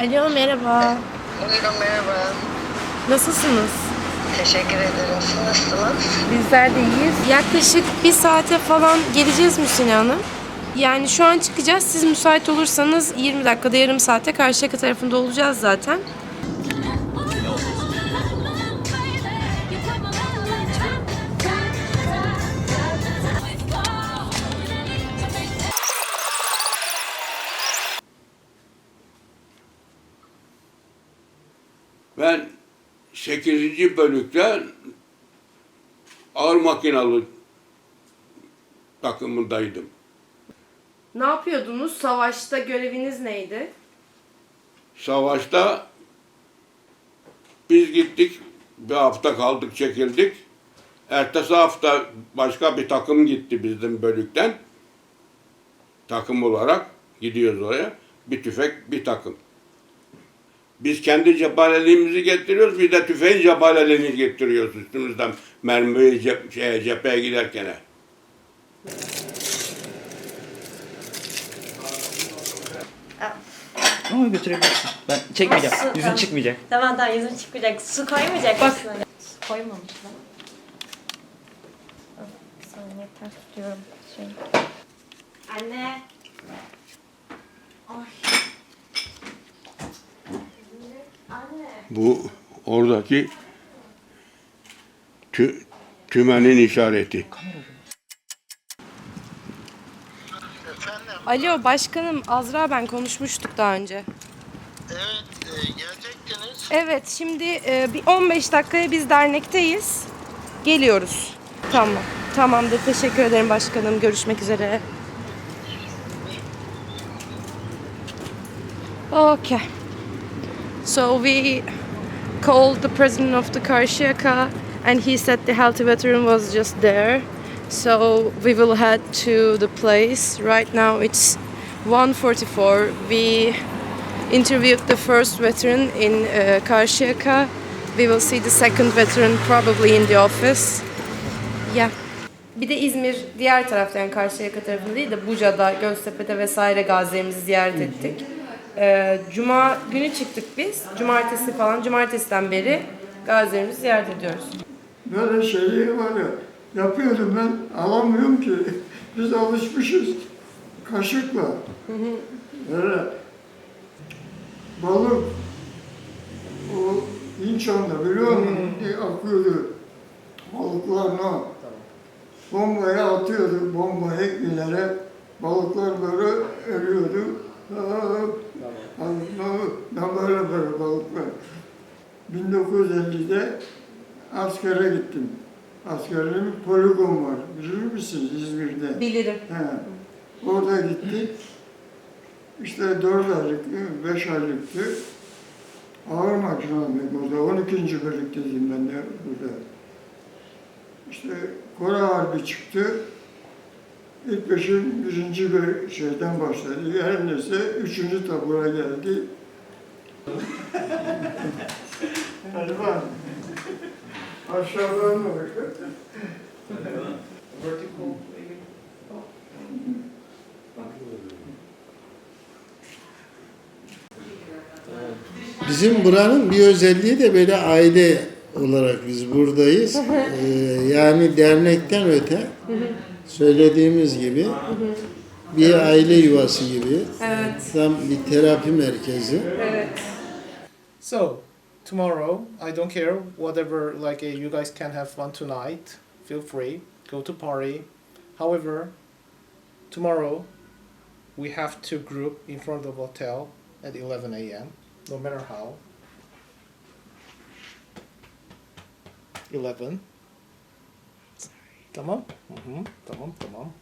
Alo merhaba. Buyurun merhaba. Nasılsınız? Teşekkür ederim. Siz nasılsınız? Bizler de iyiyiz. Yaklaşık bir saate falan geleceğiz Müsine Hanım. Yani şu an çıkacağız. Siz müsait olursanız 20 dakikada yarım saate Karşıyaka tarafında olacağız zaten. Ben 8. bölükte ağır makinalı takımındaydım. Ne yapıyordunuz? Savaşta göreviniz neydi? Savaşta biz gittik, bir hafta kaldık, çekildik. Ertesi hafta başka bir takım gitti bizim bölükten. Takım olarak gidiyoruz oraya. Bir tüfek, bir takım. Biz kendi cephaneliğimizi getiriyoruz, bir de tüfeğin cephaneliğini getiriyoruz üstümüzden mermiyi cep, şeye, cepheye giderken. Ama götürebilirsin. Ben çekmeyeceğim. Nasıl? Yüzün Tamam. çıkmayacak. Tamam tamam yüzüm çıkmayacak. Su koymayacak Bak. mısın? Su koymamışlar. Ah, Bir saniye ters tutuyorum. Şey. Anne. Ay. Anne. Bu oradaki tü, tümenin işareti. Alo başkanım Azra ben konuşmuştuk daha önce. Evet, e, gelecektiniz. Evet şimdi e, bir 15 dakikaya biz dernekteyiz. Geliyoruz. Tamam. Tamamdır. Teşekkür ederim başkanım. Görüşmek üzere. Okay. So we called the president of the Karşıyaka and he said the healthy veteran was just there. So we will head to the place. Right now it's 1:44. We interviewed the first veteran in uh, Karşıyaka. We will see the second veteran probably in the office. Yeah. Bir de İzmir diğer tarafta yani Karşıyaka tarafında değil de Buca'da, Göztepe'de vesaire gazilerimizi ziyaret ettik. Ee, Cuma günü çıktık biz. Cumartesi falan, cumartesiden beri gazilerimizi ziyaret ediyoruz. Böyle şeyi var ya, yapıyordum ben, alamıyorum ki. Biz alışmışız kaşıkla. Böyle balık, o İnçan'da biliyor musun? diye akıyordu. Balıklarına bombayı atıyordu, bomba ileri. Balıklar böyle ölüyordu. Böyle balıklar. 1950'de askere gittim. Askerliğim poligon var. Bilir misiniz İzmir'de? Bilirim. He. Orada gittik. İşte 4 aylık, 5 aylıktı. Ağır makinalıyım orada. 12. bölükteydim ben de burada. İşte Kore Harbi çıktı. İlk beşin birinci bir şeyden başladı. Her neyse üçüncü tabura geldi. Elvan. Aşağıdan mı? Bizim buranın bir özelliği de böyle aile olarak biz buradayız. Ee, yani dernekten öte söylediğimiz gibi bir aile yuvası gibi. Evet. Tam bir terapi merkezi. Evet. So, tomorrow, I don't care, whatever, like, uh, you guys can have fun tonight, feel free, go to party. However, tomorrow, we have to group in front of hotel at 11 a.m., no matter how. 11. Tamam? Hı hı, tamam, tamam.